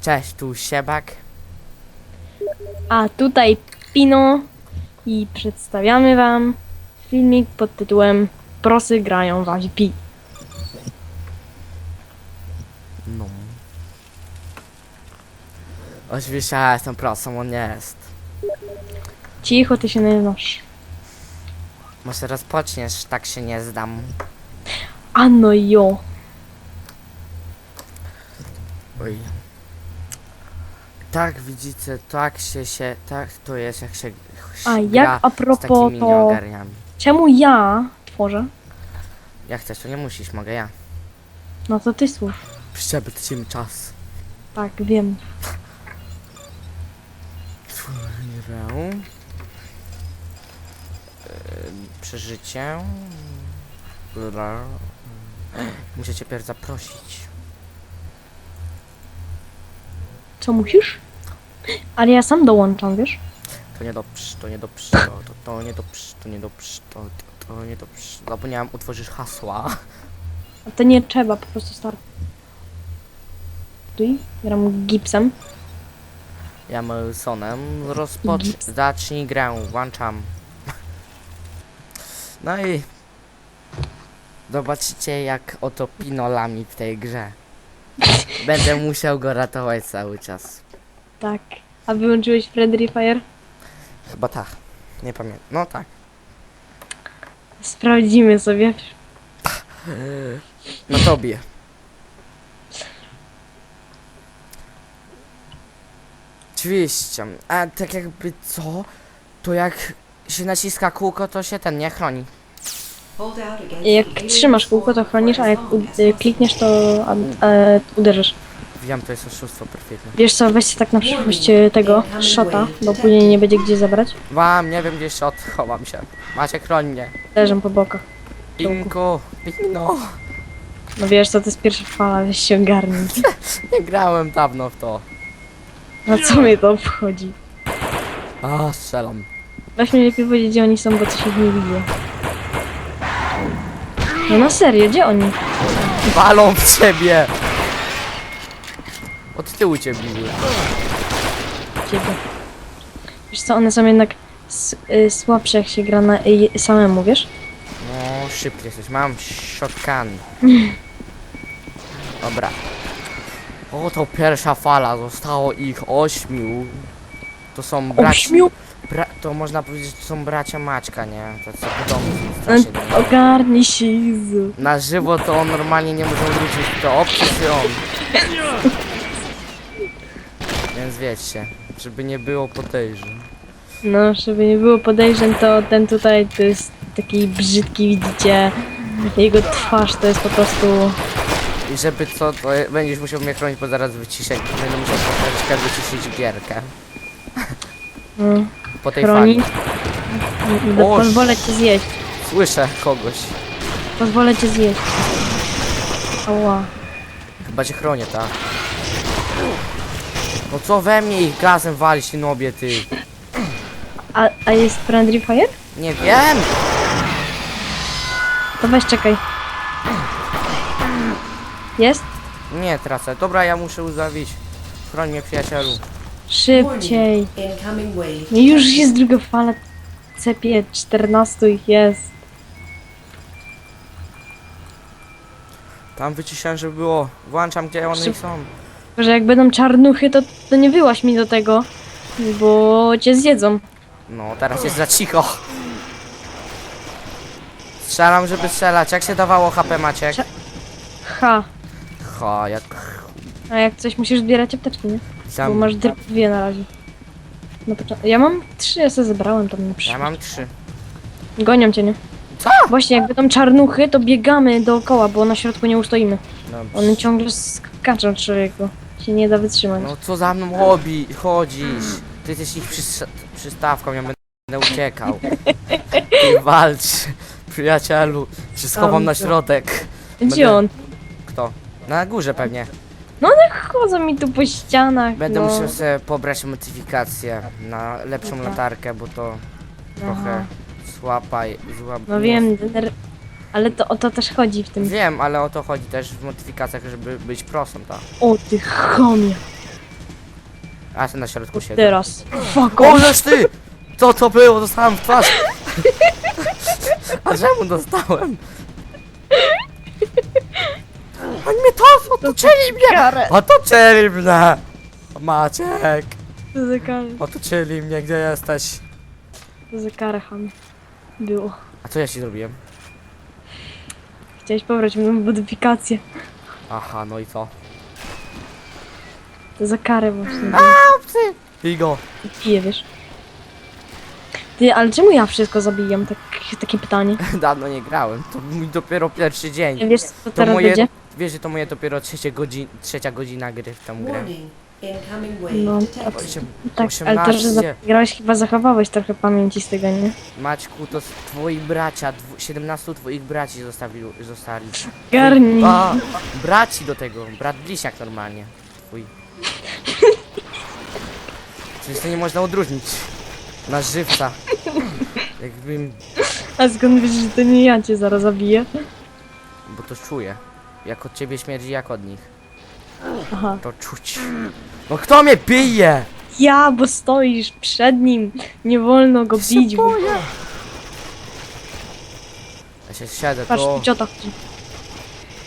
Cześć, tu Siebak. A tutaj Pino i przedstawiamy wam filmik pod tytułem Prosy grają w IVP. No. Oczywiście ja jestem prosą, on nie jest. Cicho, ty się nie znasz. Może rozpoczniesz, tak się nie zdam. A no jo. Oj. Tak, widzicie, tak się się, tak to jest jak się A gra jak a z propos takimi to... nieogarniami. Czemu ja tworzę? Jak chcesz, to nie musisz, mogę ja. No to ty słów. Przyczepcie czas. Tak, wiem. Grę. Przeżycie. Bla. Muszę cię pierw zaprosić. Co musisz? Ale ja sam dołączam, wiesz? To nie dobrze, to nie dobrze, to, to, to nie dobrze, to nie dobrze, to, to, to nie dobrze. Zapomniałem, utworzysz hasła. A to nie trzeba, po prostu start. Tu gram gipsem. Ja Melsonem rozpocz... Zacznij grę, włączam. No i... Zobaczycie jak oto pinolami w tej grze. Będę musiał go ratować cały czas. Tak. A wyłączyłeś Friendly Fire? Chyba tak. Nie pamiętam. No tak. Sprawdzimy sobie. Na tobie. Oczywiście. A tak jakby co? To jak się naciska kółko, to się ten nie chroni. Jak trzymasz kółko, to chronisz, a jak y, klikniesz, to a, uderzysz. Wiem, to jest oszustwo perfidne. Wiesz co, weźcie tak na przyszłość e, tego szota, bo później nie będzie gdzie zabrać. Wam, nie wiem gdzie się odchowam się. Macie chroń mnie. Leżą po bokach. Pinku, pino. No wiesz co, to jest pierwsza fala, weź się ogarnij. Nie grałem dawno w to. No co mnie to obchodzi? A, strzelam. Weź mi lepiej powiedzieć, gdzie oni są, bo coś ich nie widzę. No na serio, gdzie oni? Walą w ciebie! Od tyłu cię biły. Ciebie. Wiesz co, one są jednak s- y, słabsze jak się gra na y, samemu, wiesz? No, szybki jesteś. Mam shotgun. Dobra. O, to pierwsza fala. Zostało ich ośmiu. To są bracia. Ośmiu? Bra to można powiedzieć, że to są bracia Maćka, nie? To co No, strasznie. Ogarnij się, Jezu. Na żywo to on normalnie nie może wrócić. To obcy czy on? Więc wiecie, żeby nie było podejrzeń. No, żeby nie było podejrzeń, to ten tutaj to jest taki brzydki, widzicie? Jego twarz to jest po prostu... I żeby co, to będziesz musiał mnie chronić, bo zaraz wyciszę, będę musiał troszeczkę wyciszyć gierkę. No, Po tej chroni. fali. O, Pozwolę cię zjeść. Słyszę kogoś. Pozwolę cię zjeść. Ała. Chyba cię chronię, tak? No co we mnie ich gazem walisz, ty nobie, ty? A, a jest Friendly Fire? Nie wiem! To weź czekaj. Jest? Nie tracę. Dobra, ja muszę uzawić. Chroń mnie, przyjacielu. Szybciej. Incoming wave. No już jest druga fala. Cepie 14 ich jest. Tam wyciszałem, żeby było. Włączam, gdzie one są. Że jak będą czarnuchy, to, to nie wyłaś mi do tego. Bo cię zjedzą. No, teraz jest za cicho. Strzelam, żeby strzelać. Jak się dawało HP, Maciek? Cze- Ha. Ha, jak... A jak coś musisz zbierać apteczki, nie? Bo masz tylko dwie na razie. No to Ja mam trzy, ja sobie zebrałem tam na Ja przykład. mam trzy. Gonią cię, nie? Co? Właśnie, jak będą czarnuchy, to biegamy dookoła, bo na środku nie ustoimy. Dobrze. One ciągle skaczą człowieku. Się nie da wytrzymać. No co za mną hobby, chodzisz? Ty jesteś ich przys- przystawką, ja będę uciekał. Ty walcz, przyjacielu. Się schowam na środek. Gdzie będę- on? Kto? Na górze pewnie. No one chodzą mi tu po ścianach. Będę no. musiał sobie pobrać modyfikację na lepszą No latarkę, bo to trochę Aha. Słaba i zła. No wiem, dener- ale to o to też chodzi w tym. Wiem, ale o to chodzi też w modyfikacjach, żeby być prostą, tak? O ty chomie. A, ten na środku siedzę. Teraz. Fuck off. Oleż ty! Co to było? Dostałem w twarz! A czemu dostałem? Oni mnie to otoczyli mnie! Otoczyli mnie! Maciek! To za karę. Otoczyli mnie, gdzie jesteś? To za karę. Było. A co ja ci zrobiłem? Chciałeś pobrać moją modyfikację. Aha, no i co? To za karę właśnie. Psy! Igo! Piję, wiesz. Ty, ale czemu ja wszystko zabijam? Tak, takie pytanie. Dawno nie grałem, to mój dopiero pierwszy dzień. Wiesz, co To teraz moje, będzie? wiesz, że to moje dopiero trzecia, godzin, trzecia godzina gry w tą grę. Warning. Incoming wave No, detected. Osiem, Tak, ale to, że 18. zagrałeś, chyba zachowałeś trochę pamięci z tego, nie? Maćku, to twoi bracia, dwu, 17 twoich braci zostawi, zostali. Garni. A, braci do tego, brat bliźniak normalnie. Twój. Przecież to nie można odróżnić. Na żywca. Jakbym, A skąd wiesz, że to nie ja cię zaraz zabiję? bo to czuję. Jak od ciebie śmierdzi, jak od nich. Aha. To czuć. No kto mnie bije? Ja, bo stoisz przed nim. Nie wolno go bić, bo... Ja się siedzę Patrz, tu. ciota chodzi.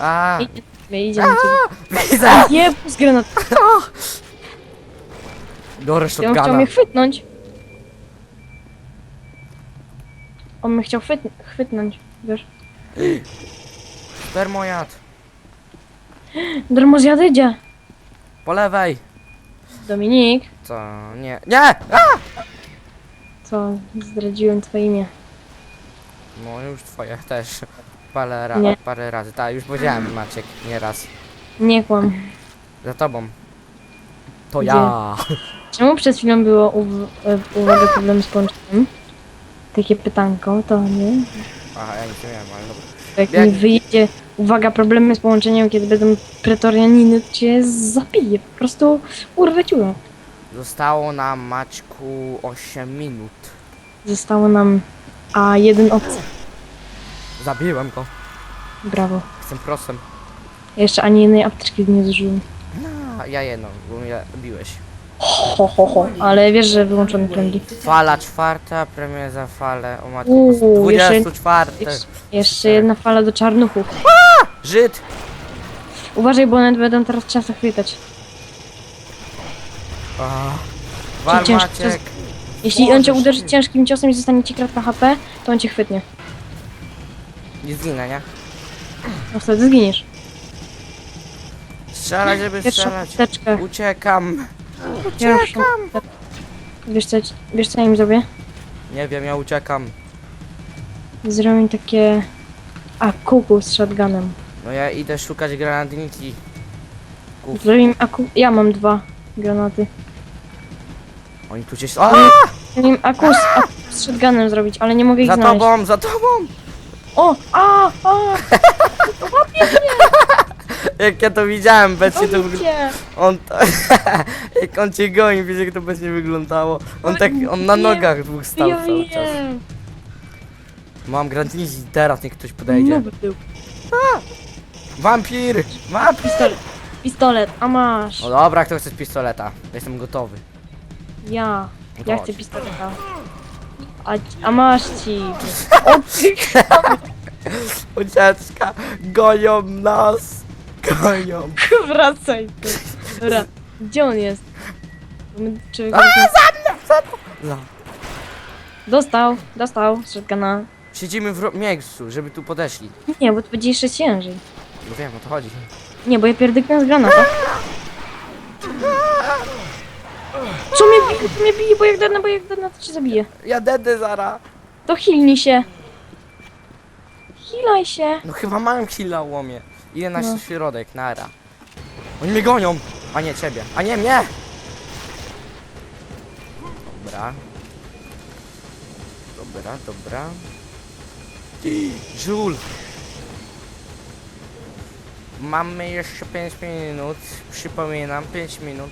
A, Idzie, na ciebie. widzę! Nie, z granat. Biorę Ja on chciał shotguna. mnie chwytnąć. On mnie chciał chwyt chwytnąć, wiesz. Spermojad. Dromozjad idzie. Po lewej. Dominik, Co? Nie. Nie! A! co? Zdradziłem twoje imię. No już twoje też. Parę, ra Nie. parę razy. Tak, już powiedziałem Maciek, nie raz. Nie kłam. Za tobą. To ja. Czemu przed chwilą było uw- e, uwaga problem z połączeniem? Takie pytanko, to nie. Aha, ja nic nie miałem, ale dobra. Jak Jak- mi wyjdzie, uwaga, problemy z połączeniem, kiedy będą pretorianiny, to cię zabiję. Po prostu urwę ciulę. Zostało nam Maćku 8 minut. Zostało nam a jeden obcy. Zabiłem go. Brawo. Jestem prosem. Jeszcze ani jednej apteczki nie zużyłem. A ja jedną, bo mnie biłeś. Ho, ho, ho. Ale wiesz, że wyłączony pręgi. Fala czwarta, premia za falę. O matko, Uuu, jeszcze- 24. Jeszcze, jeszcze jedna fala do czarnuchów. Żyd! Uważaj, bo one będą teraz czasem chwytać. A, Wal ciężko Maciek. Jeśli on cię Boże uderzy ciężkim ciosem i zostanie ci kratka HP, to on cię chwytnie. Nie zginę, nie? No wtedy zginiesz. Strzelać, żeby Pierwszą strzelać. apteczkę. Uciekam. Pierwszą apteczkę. Wiesz co, ja ci- wiesz co ja im zrobię? Nie wiem, ja uciekam. Zrobię im takie... A, kuku z shotgunem. No ja idę szukać granatniki. Kuf. Zrobię im aku... Ja mam dwa granaty. Oni tu gdzieś... A! Zrobię im aku z, shotgunem zrobić, ale nie mogę ich Za znaleźć. tobą, za tobą! O! A! A! Jak ja to widziałem, będzie to. Widzicie! On to... Jak on cię goni, wiesz jak to będzie wyglądało. On tak, on na nogach dwóch stał Ja cały czas. wiem! Mam granatniki, teraz niech ktoś podejdzie. Nowy był. Wampir! Wampir! Pistolet. Pistolet, a masz. No dobra, kto chce z pistoleta? Jestem gotowy. Ja. No Ja chodź. chcę pistoleta. A, a masz ci. O ty Ucieczka! Gonią nas! Gonią! wracaj tu. Dobra, gdzie on jest? My- Czy... No. Dostał, dostał, shotguna. Siedzimy w ro- miejscu, żeby tu podeszli. Nie, bo to będzie jeszcze ciężej. No wiem, o to chodzi. Nie, bo ja pierdyknę z granata. Co mnie bije, co mnie bije, bo jak dana, bo jak dana, to cię zabije. Ja dedę zara! To hilnij się. Hilaj się. No chyba mam killa łomie. Idę na No. środek, nara. Oni mnie gonią! A nie, ciebie. A nie, mnie! Dobra. Dobra, dobra. Żul! Mamy jeszcze 5 minut. Przypominam, 5 minut.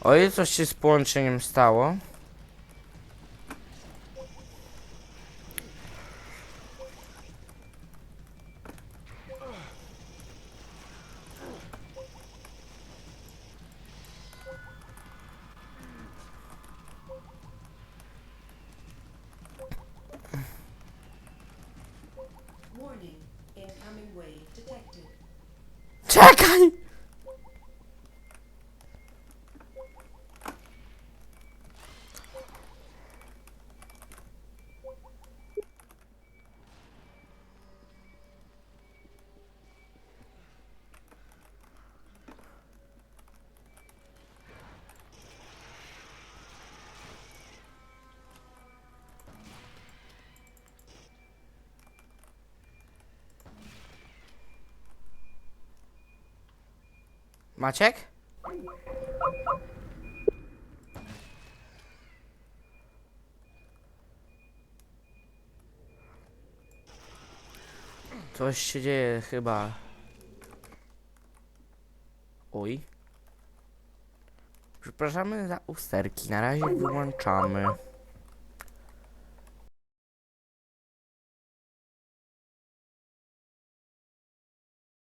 Oj, coś się z połączeniem stało. wave detected. Czekaj! Maciek? Coś się dzieje chyba. Oj. Przepraszamy za usterki. Na razie wyłączamy.